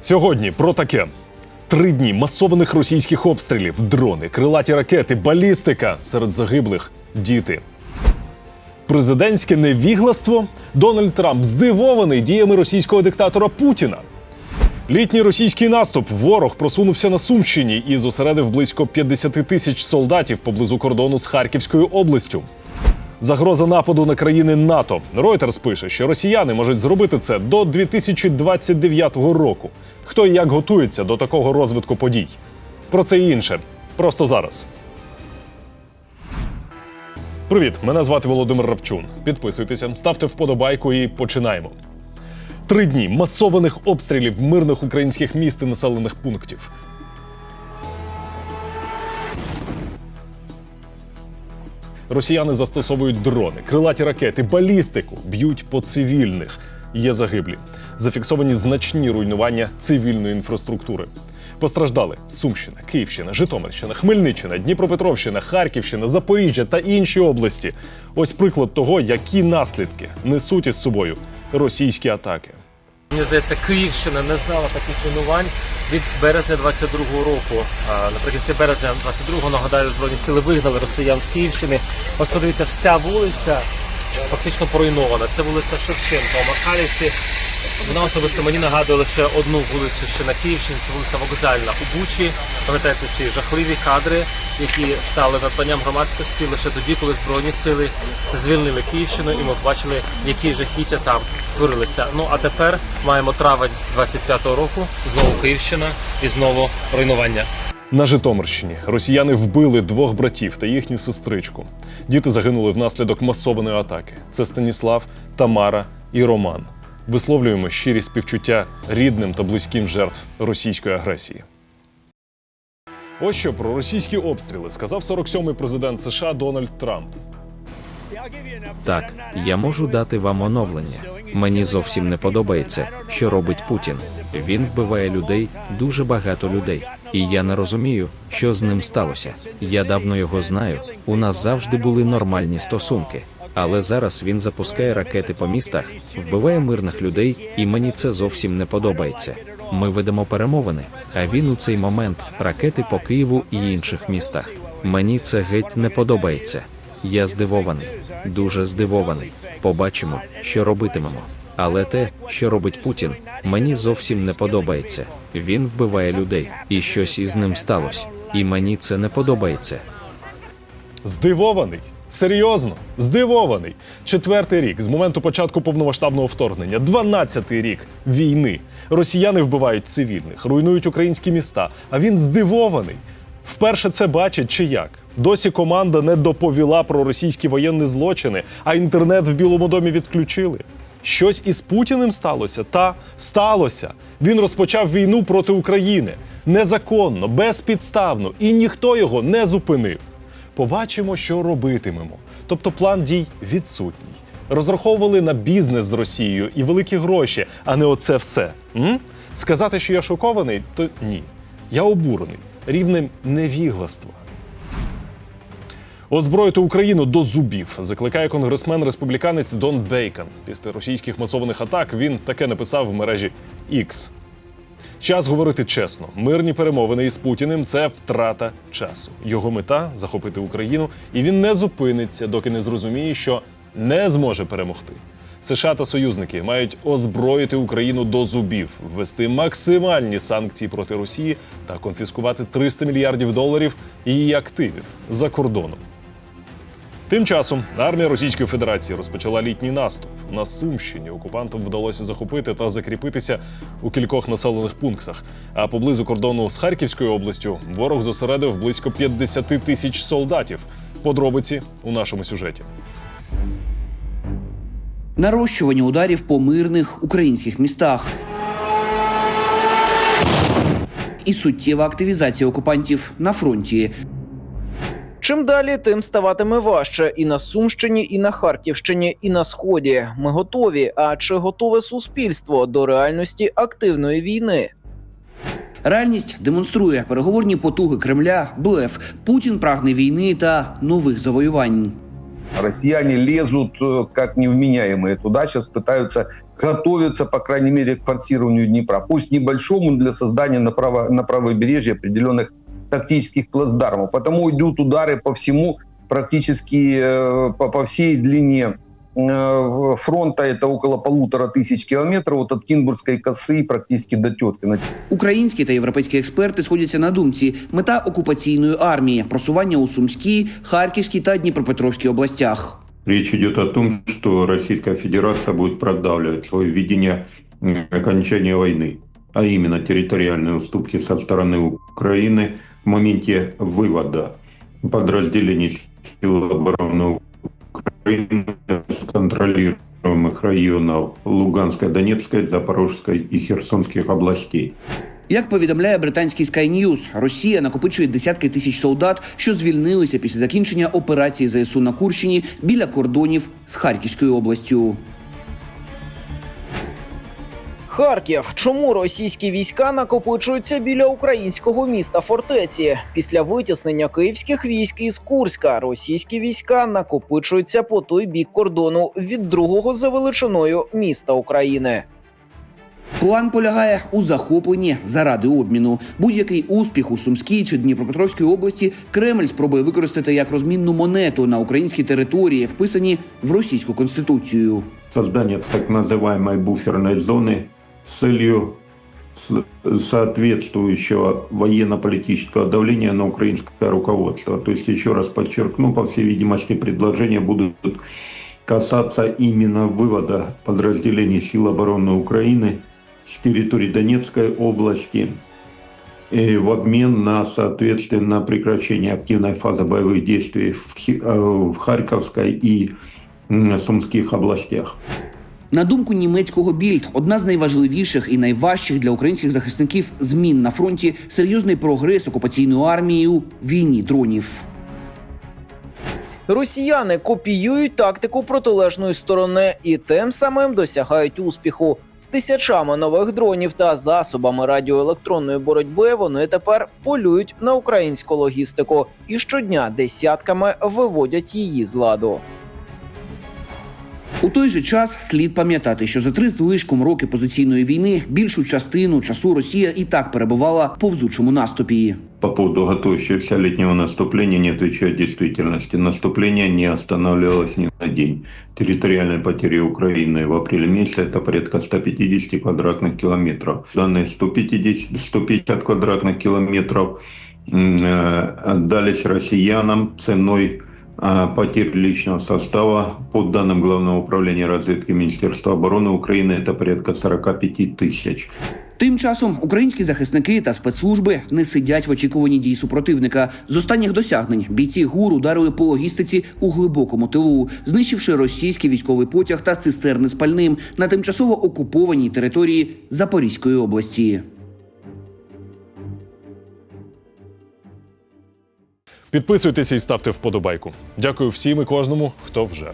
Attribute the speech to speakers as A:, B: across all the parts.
A: Сьогодні про таке: три дні масованих російських обстрілів, дрони, крилаті ракети, балістика серед загиблих діти. Президентське невігластво Дональд Трамп здивований діями російського диктатора Путіна. Літній російський наступ ворог просунувся на Сумщині і зосередив близько 50 тисяч солдатів поблизу кордону з Харківською областю. Загроза нападу на країни НАТО. Reuters пише, що росіяни можуть зробити це до 2029 року. Хто і як готується до такого розвитку подій? Про це і інше. Просто зараз. Привіт, мене звати Володимир Рапчун. Підписуйтеся, ставте вподобайку і починаємо. Три дні масованих обстрілів мирних українських міст і населених пунктів. Росіяни застосовують дрони, крилаті ракети, балістику, б'ють по цивільних. Є загиблі. Зафіксовані значні руйнування цивільної інфраструктури. Постраждали Сумщина, Київщина, Житомирщина, Хмельниччина, Дніпропетровщина, Харківщина, Запоріжжя та інші області. Ось приклад того, які наслідки несуть із собою російські атаки.
B: Мені здається, Київщина не знала таких руйнувань від березня 22-го року. Наприкінці березня 22-го, нагадаю, збройні сили вигнали росіян з Київщини. Ось подивіться, вся вулиця фактично поруйнована. Це вулиця Шевченка у Макалівці. Вона особисто мені нагадує лише одну вулицю ще на Київщині. Це вулиця Вокзальна у Бучі. Пам'ятаєте ці жахливі кадри, які стали надбанням громадськості лише тоді, коли збройні сили звільнили Київщину, і ми бачили, які жахіття там творилися. Ну а тепер маємо травень 25-го року. Знову Київщина і знову руйнування.
A: На Житомирщині росіяни вбили двох братів та їхню сестричку. Діти загинули внаслідок масованої атаки. Це Станіслав, Тамара і Роман. Висловлюємо щирі співчуття рідним та близьким жертв російської агресії. Ось що про російські обстріли сказав 47-й президент США Дональд Трамп.
C: Так, я можу дати вам оновлення. Мені зовсім не подобається, що робить Путін. Він вбиває людей, дуже багато людей. І я не розумію, що з ним сталося. Я давно його знаю. У нас завжди були нормальні стосунки. Але зараз він запускає ракети по містах, вбиває мирних людей, і мені це зовсім не подобається. Ми ведемо перемовини, а він у цей момент ракети по Києву і інших містах. Мені це геть не подобається. Я здивований, дуже здивований. Побачимо, що робитимемо. Але те, що робить Путін, мені зовсім не подобається. Він вбиває людей, і щось із ним сталося. І мені це не подобається.
A: Здивований. Серйозно, здивований. Четвертий рік з моменту початку повномасштабного вторгнення, дванадцятий рік війни. Росіяни вбивають цивільних, руйнують українські міста. А він здивований. Вперше це бачить чи як? Досі команда не доповіла про російські воєнні злочини, а інтернет в Білому домі відключили. Щось із Путіним сталося? Та сталося. Він розпочав війну проти України незаконно, безпідставно, і ніхто його не зупинив. Побачимо, що робитимемо. Тобто план дій відсутній. Розраховували на бізнес з Росією і великі гроші, а не оце все. М? Сказати, що я шокований, то ні. Я обурений рівнем невігластва. Озброїти Україну до зубів закликає конгресмен республіканець Дон Бейкон. Після російських масованих атак він таке написав в мережі X. Час говорити чесно. Мирні перемовини із Путіним це втрата часу. Його мета захопити Україну, і він не зупиниться, доки не зрозуміє, що не зможе перемогти. США та союзники мають озброїти Україну до зубів, ввести максимальні санкції проти Росії та конфіскувати 300 мільярдів доларів її активів за кордоном. Тим часом армія Російської Федерації розпочала літній наступ. На Сумщині окупантам вдалося захопити та закріпитися у кількох населених пунктах. А поблизу кордону з Харківською областю ворог зосередив близько 50 тисяч солдатів. Подробиці у нашому сюжеті.
D: нарощування ударів по мирних українських містах. І суттєва активізація окупантів на фронті.
E: Чим далі, тим ставатиме важче і на Сумщині, і на Харківщині, і на сході. Ми готові. А чи готове суспільство до реальності активної війни?
D: Реальність демонструє переговорні потуги Кремля, блеф. Путін прагне війни та нових завоювань.
F: Россияне лезут э, как невменяемые туда, сейчас пытаются готовятся, по крайней мере, к форсированию Днепра. Пусть небольшому для создания на, право, на правобережье определенных тактических плацдармов. Потому идут удары по всему, практически э, по, по всей длине э, фронта. Это около полутора тысяч километров вот от Кинбургской косы практически до Теткина.
D: Українські та європейські експерти сходяться на думці: мета окупаційної армії просування у Сумській, Харківській та Дніпропетровській областях.
G: Речь идет о том, что Российская Федерация будет продавливать свое видение м, окончания войны, а именно территориальные уступки со стороны Украины в моменте вывода подразделений сил обороны Украины с контролируемых районов Луганской, Донецкой, Запорожской и Херсонских областей.
D: Як повідомляє британський Sky News, Росія накопичує десятки тисяч солдат, що звільнилися після закінчення операції ЗСУ на Курщині біля кордонів з Харківською областю.
E: Харків. Чому російські війська накопичуються біля українського міста фортеці? Після витіснення київських військ із Курська російські війська накопичуються по той бік кордону від другого за величиною міста України.
D: План полягає у захопленні заради обміну. Будь-який успіх у Сумській чи Дніпропетровській області Кремль спробує використати як розмінну монету на українській території, вписані в російську конституцію.
G: создание так называемой буферной зоны целью соответствующего военно-политического давления на украинское руководство. То есть, еще раз подчеркну, по всей видимости, предложения будут касаться именно вывода подразделений сил обороны Украины с территории Донецкой области и в обмен на, соответственно, прекращение активной фазы боевых действий в, э, Харьковской и Сумских областях.
D: На думку німецького більд, одна з найважливіших і найважчих для українських захисників змін на фронті серйозний прогрес окупаційної армії у війні дронів.
E: Росіяни копіюють тактику протилежної сторони і тим самим досягають успіху. З тисячами нових дронів та засобами радіоелектронної боротьби вони тепер полюють на українську логістику і щодня десятками виводять її з ладу.
D: У той же час слід пам'ятати, що за три з лишком роки позиційної війни більшу частину часу Росія і так перебувала в повзучому наступі.
G: По поводу готовящегося летнего наступления не отвечает действительности. Наступление не останавливалось ни на день. Территориальные потери Украины в апреле месяце это порядка 150 квадратных километров. Данные 150, 150 квадратных километров м, э, отдались россиянам ценой э, потерь личного состава. По данным Главного управления разведки Министерства обороны Украины это порядка 45 тысяч.
D: Тим часом українські захисники та спецслужби не сидять в очікуванні дій супротивника. З останніх досягнень бійці ГУР ударили по логістиці у глибокому тилу, знищивши російський військовий потяг та цистерни з пальним на тимчасово окупованій території Запорізької області.
A: Підписуйтеся і ставте вподобайку. Дякую всім і кожному, хто вже.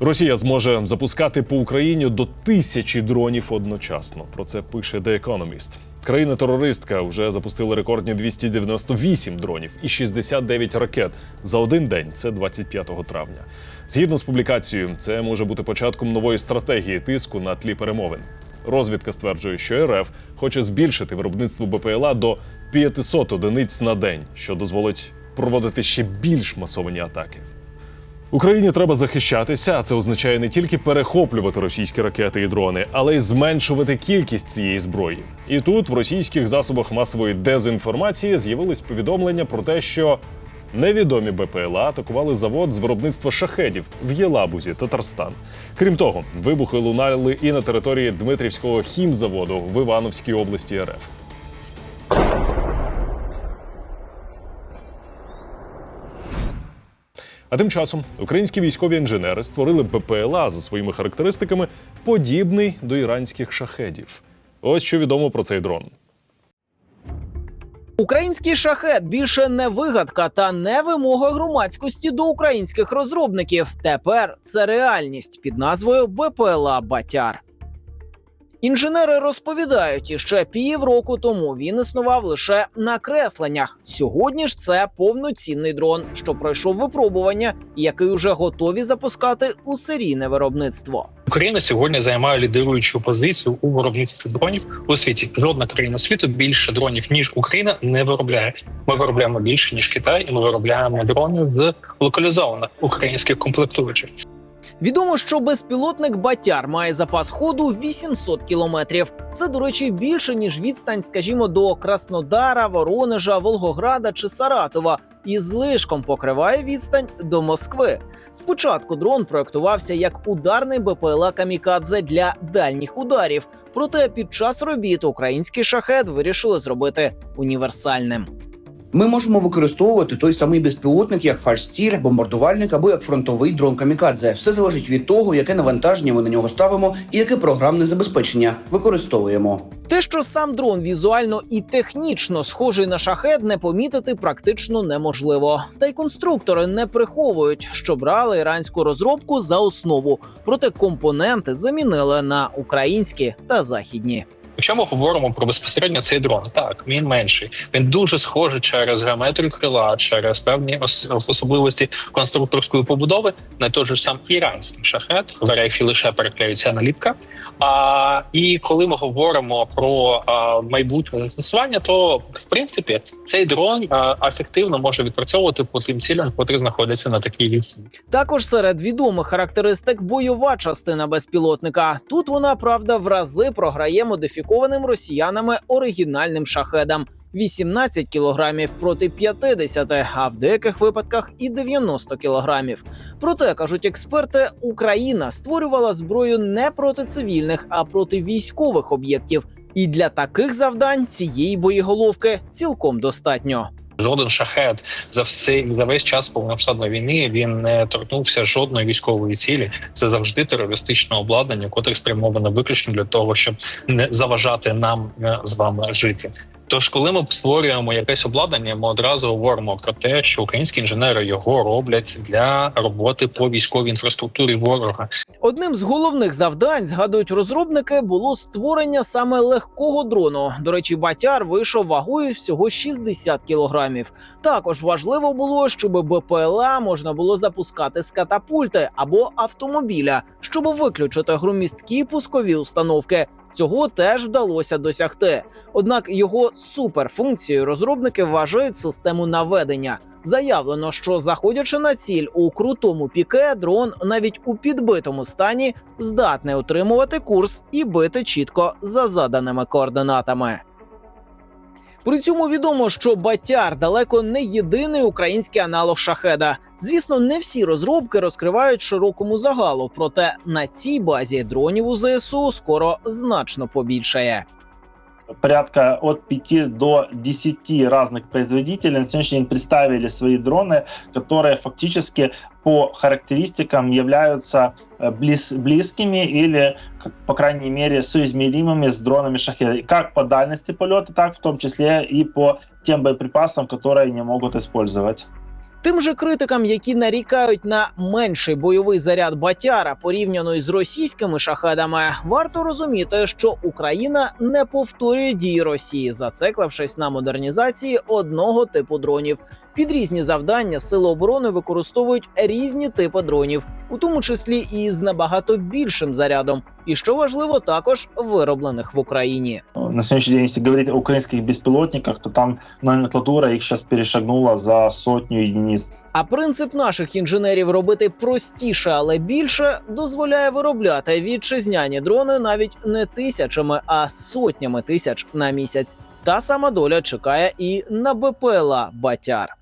A: Росія зможе запускати по Україні до тисячі дронів одночасно. Про це пише The Economist. Країна-терористка вже запустила рекордні 298 дронів і 69 ракет за один день. Це 25 травня. Згідно з публікацією, це може бути початком нової стратегії тиску на тлі перемовин. Розвідка стверджує, що РФ хоче збільшити виробництво БПЛА до 500 одиниць на день, що дозволить проводити ще більш масовані атаки. Україні треба захищатися, а це означає не тільки перехоплювати російські ракети і дрони, але й зменшувати кількість цієї зброї. І тут в російських засобах масової дезінформації з'явились повідомлення про те, що невідомі БПЛА атакували завод з виробництва шахедів в Єлабузі, Татарстан. Крім того, вибухи лунали і на території Дмитрівського хімзаводу в Івановській області РФ. А тим часом українські військові інженери створили БПЛА за своїми характеристиками, подібний до іранських шахедів. Ось що відомо про цей дрон.
E: Український шахет більше не вигадка та не вимога громадськості до українських розробників. Тепер це реальність під назвою БПЛА Батяр. Інженери розповідають, іще півроку тому він існував лише на кресленнях. Сьогодні ж це повноцінний дрон, що пройшов випробування, який уже готові запускати у серійне виробництво.
H: Україна сьогодні займає лідируючу позицію у виробництві дронів у світі. Жодна країна світу більше дронів ніж Україна не виробляє. Ми виробляємо більше ніж Китай, і ми виробляємо дрони з локалізованих українських комплектуючих.
E: Відомо, що безпілотник Батяр має запас ходу 800 кілометрів. Це, до речі, більше ніж відстань, скажімо, до Краснодара, Воронежа, Волгограда чи Саратова, і злишком покриває відстань до Москви. Спочатку дрон проектувався як ударний БПЛА Камікадзе для дальніх ударів. Проте під час робіт український шахет вирішили зробити універсальним.
D: Ми можемо використовувати той самий безпілотник як фальшстіль, бомбардувальник або як фронтовий дрон камікадзе. Все залежить від того, яке навантаження ми на нього ставимо і яке програмне забезпечення використовуємо.
E: Те, що сам дрон візуально і технічно схожий на шахет, не помітити практично неможливо. Та й конструктори не приховують, що брали іранську розробку за основу, проте компоненти замінили на українські та західні.
H: Якщо ми говоримо про безпосередньо цей дрон, так він менший. Він дуже схожий через геометрію крила, через певні особливості конструкторської побудови на той же сам іранський шахет, в рейфі лише переклеюється наліпка. А і коли ми говоримо про а, майбутнє застосування, то в принципі цей дрон а, ефективно може відпрацьовувати по тим цілям, які знаходяться на такій відстані.
E: Також серед відомих характеристик бойова частина безпілотника. Тут вона правда в рази програє модифікованим росіянами оригінальним шахедам. 18 кілограмів проти 50, а в деяких випадках і 90 кілограмів. Проте кажуть експерти, Україна створювала зброю не проти цивільних, а проти військових об'єктів. І для таких завдань цієї боєголовки цілком достатньо.
H: Жоден шахет за все за весь час повномасштабної війни він не торкнувся жодної військової цілі. Це завжди терористичне обладнання, котре спрямоване виключно для того, щоб не заважати нам е, з вами жити. Тож, коли ми створюємо якесь обладнання, ми одразу говоримо про те, що українські інженери його роблять для роботи по військовій інфраструктурі ворога.
E: Одним з головних завдань, згадують розробники, було створення саме легкого дрону. До речі, батяр вийшов вагою всього 60 кілограмів. Також важливо було, щоб БПЛА можна було запускати з катапульти або автомобіля, щоб виключити громісткі пускові установки. Цього теж вдалося досягти. Однак його суперфункцією розробники вважають систему наведення. Заявлено, що заходячи на ціль у крутому піке, дрон навіть у підбитому стані здатний утримувати курс і бити чітко за заданими координатами. При цьому відомо, що Батяр далеко не єдиний український аналог шахеда. Звісно, не всі розробки розкривають широкому загалу, проте на цій базі дронів у ЗСУ скоро значно побільшає.
I: Порядка от 5 до 10 разных производителей на сегодняшний день представили свои дроны, которые фактически по характеристикам являются э, близ- близкими или, как- по крайней мере, соизмеримыми с дронами шахеда. Как по дальности полета, так в том числе и по тем боеприпасам, которые они могут использовать.
E: Тим же критикам, які нарікають на менший бойовий заряд Батяра порівняно із російськими шахедами, варто розуміти, що Україна не повторює дії Росії, зациклившись на модернізації одного типу дронів. Під різні завдання сили оборони використовують різні типи дронів, у тому числі і з набагато більшим зарядом, і що важливо, також вироблених в Україні.
I: На сегодняшний день, если говорить о украинских беспилотниках, то там номенклатура их сейчас перешагнула за сотню единиц.
E: А принцип наших інженерів робити простіше, але більше дозволяє виробляти вітчизняні дрони навіть не тисячами, а сотнями тисяч на місяць. Та сама доля чекає і на БПЛА Батяр.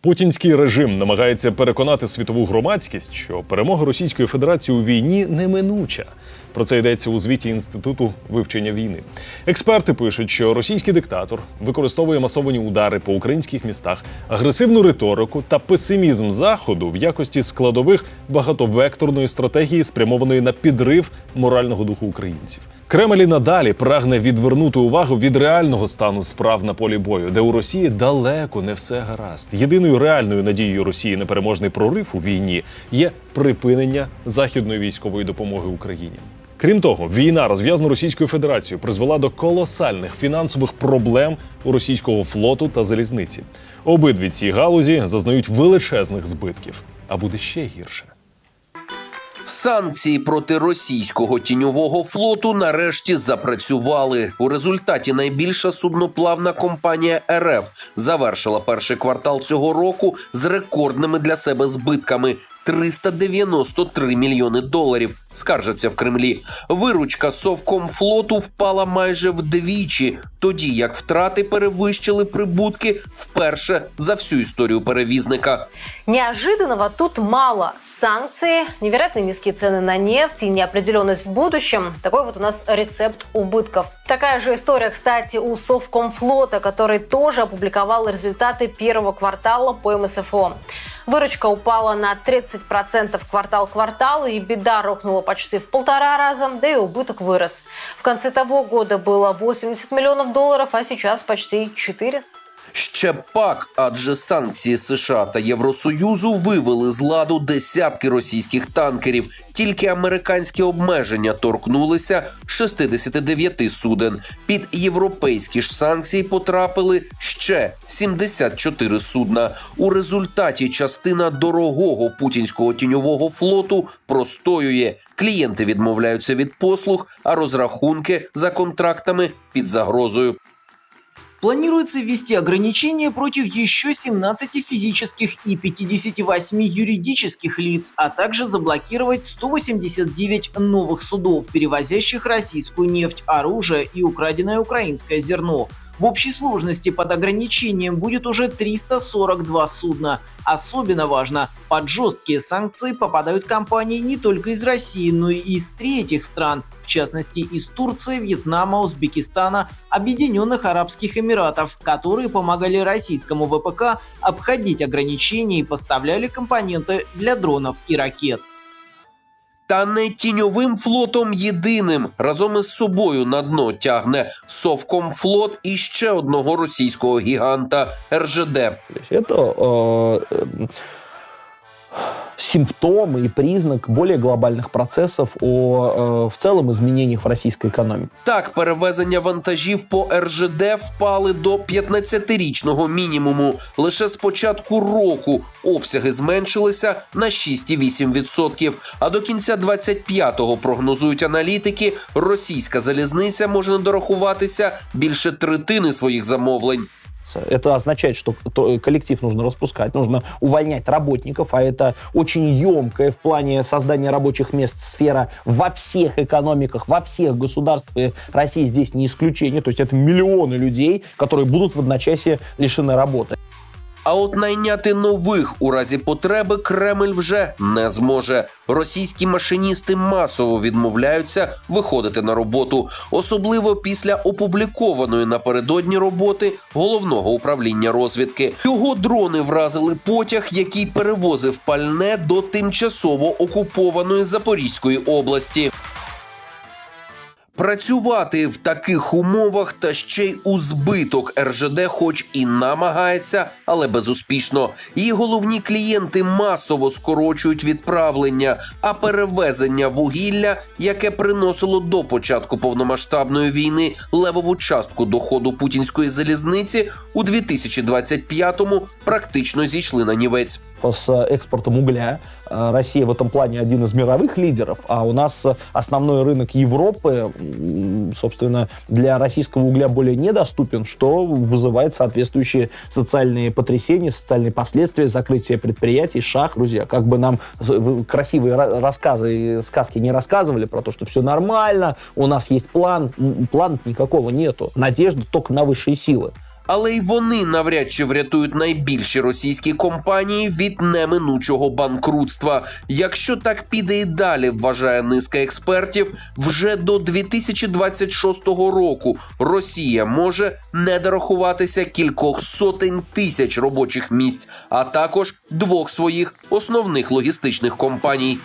A: Путінський режим намагається переконати світову громадськість, що перемога Російської Федерації у війні неминуча. Про це йдеться у звіті інституту вивчення війни. Експерти пишуть, що російський диктатор використовує масовані удари по українських містах, агресивну риторику та песимізм заходу в якості складових багатовекторної стратегії, спрямованої на підрив морального духу українців. Кремль і надалі прагне відвернути увагу від реального стану справ на полі бою, де у Росії далеко не все гаразд. Єдиною реальною надією Росії на переможний прорив у війні є припинення західної військової допомоги Україні. Крім того, війна, розв'язана Російською Федерацією, призвела до колосальних фінансових проблем у російського флоту та залізниці. Обидві ці галузі зазнають величезних збитків, а буде ще гірше.
J: Санкції проти російського тіньового флоту нарешті запрацювали. У результаті найбільша судноплавна компанія РФ завершила перший квартал цього року з рекордними для себе збитками. 393 мільйони доларів скаржаться в Кремлі. Виручка Совкомфлоту впала майже вдвічі, тоді як втрати перевищили прибутки вперше за всю історію перевізника.
K: Неожиданного тут мало. Санкции, невероятно низкие цены на нефть и неопределенность в будущем. Такой вот у нас рецепт убытков. Такая же история, кстати, у Совкомфлота, который тоже опубликовал результаты первого квартала по МСФО. Выручка упала на 30% квартал к кварталу, и беда рухнула почти в полтора раза, да и убыток вырос. В конце того года было 80 миллионов долларов, а сейчас почти 400.
J: Ще пак, адже санкції США та Євросоюзу вивели з ладу десятки російських танкерів. Тільки американські обмеження торкнулися 69 суден. Під європейські ж санкції потрапили ще 74 судна. У результаті частина дорогого путінського тіньового флоту простоює. Клієнти відмовляються від послуг, а розрахунки за контрактами під загрозою.
E: Планируется ввести ограничения против еще 17 физических и 58 юридических лиц, а также заблокировать 189 новых судов, перевозящих российскую нефть, оружие и украденное украинское зерно. В общей сложности под ограничением будет уже 342 судна. Особенно важно, под жесткие санкции попадают компании не только из России, но и из третьих стран, частности из Турции, Вьетнама, Узбекистана, Объединенных Арабских Эмиратов, которые помогали российскому ВПК обходить ограничения и поставляли компоненты для дронов и ракет.
J: Та не тіньовим флотом єдиним разом із собою на дно тягне Совкомфлот і ще одного російського гіганта РЖД.
L: Это э, э, симптом и признак более глобальных процессов о э, в целом изменениях в российской экономике.
J: Так, перевезення вантажів по РЖД впали до 15-річного мінімуму. Лише з початку року обсяги зменшилися на 6,8%. А до кінця 25-го прогнозують аналітики, російська залізниця може не дорахуватися більше третини своїх замовлень.
L: Это означает, что то- коллектив нужно распускать, нужно увольнять работников, а это очень емкая в плане создания рабочих мест сфера во всех экономиках, во всех государствах. И Россия здесь не исключение. То есть это миллионы людей, которые будут в одночасье лишены работы.
J: А от найняти нових у разі потреби Кремль вже не зможе. Російські машиністи масово відмовляються виходити на роботу, особливо після опублікованої напередодні роботи головного управління розвідки. Його дрони вразили потяг, який перевозив пальне до тимчасово окупованої Запорізької області. Працювати в таких умовах та ще й у збиток РЖД, хоч і намагається, але безуспішно. Її головні клієнти масово скорочують відправлення, а перевезення вугілля, яке приносило до початку повномасштабної війни левову частку доходу путінської залізниці, у 2025-му практично зійшли на нівець.
L: С экспортом угля э, Россия в этом плане один из мировых лидеров, а у нас основной рынок Европы, собственно, для российского угля более недоступен, что вызывает соответствующие социальные потрясения, социальные последствия, закрытия предприятий, шах. Друзья, как бы нам красивые ра- рассказы и сказки не рассказывали про то, что все нормально, у нас есть план, плана никакого нету. Надежда только на высшие силы.
J: Але й вони навряд чи врятують найбільші російські компанії від неминучого банкрутства. Якщо так піде і далі, вважає низка експертів, вже до 2026 року Росія може не дорахуватися кількох сотень тисяч робочих місць, а також двох своїх основних логістичних компаній.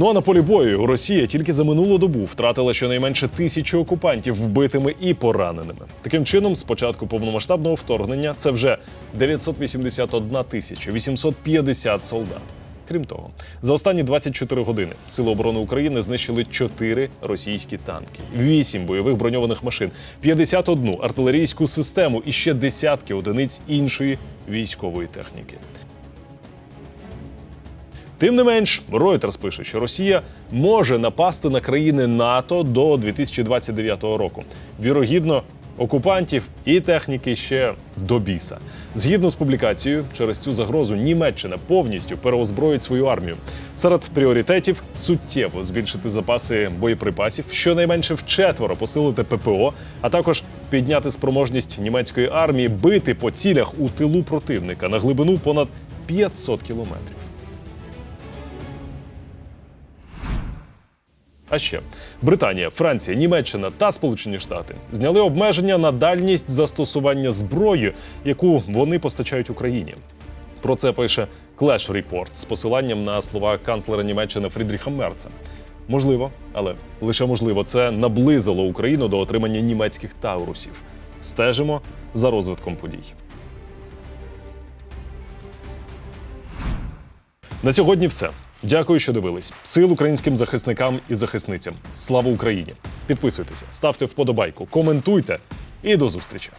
A: Ну а на полі бою Росія тільки за минулу добу втратила щонайменше тисячу окупантів вбитими і пораненими. Таким чином, з початку повномасштабного вторгнення це вже 981 тисяча 850 солдат. Крім того, за останні 24 години Сили оборони України знищили 4 російські танки, 8 бойових броньованих машин, 51 артилерійську систему і ще десятки одиниць іншої військової техніки. Тим не менш, Reuters пише, що Росія може напасти на країни НАТО до 2029 року. Вірогідно, окупантів і техніки ще до біса. Згідно з публікацією, через цю загрозу Німеччина повністю переозброїть свою армію. Серед пріоритетів суттєво збільшити запаси боєприпасів, щонайменше вчетверо посилити ППО, а також підняти спроможність німецької армії бити по цілях у тилу противника на глибину понад 500 кілометрів. А ще Британія, Франція, Німеччина та Сполучені Штати зняли обмеження на дальність застосування зброї, яку вони постачають Україні. Про це пише Clash Report з посиланням на слова канцлера Німеччини Фрідріха Мерца. Можливо, але лише можливо, це наблизило Україну до отримання німецьких таурусів. Стежимо за розвитком подій. На сьогодні все. Дякую, що дивились. Сил українським захисникам і захисницям. Слава Україні! Підписуйтеся, ставте вподобайку, коментуйте і до зустрічі.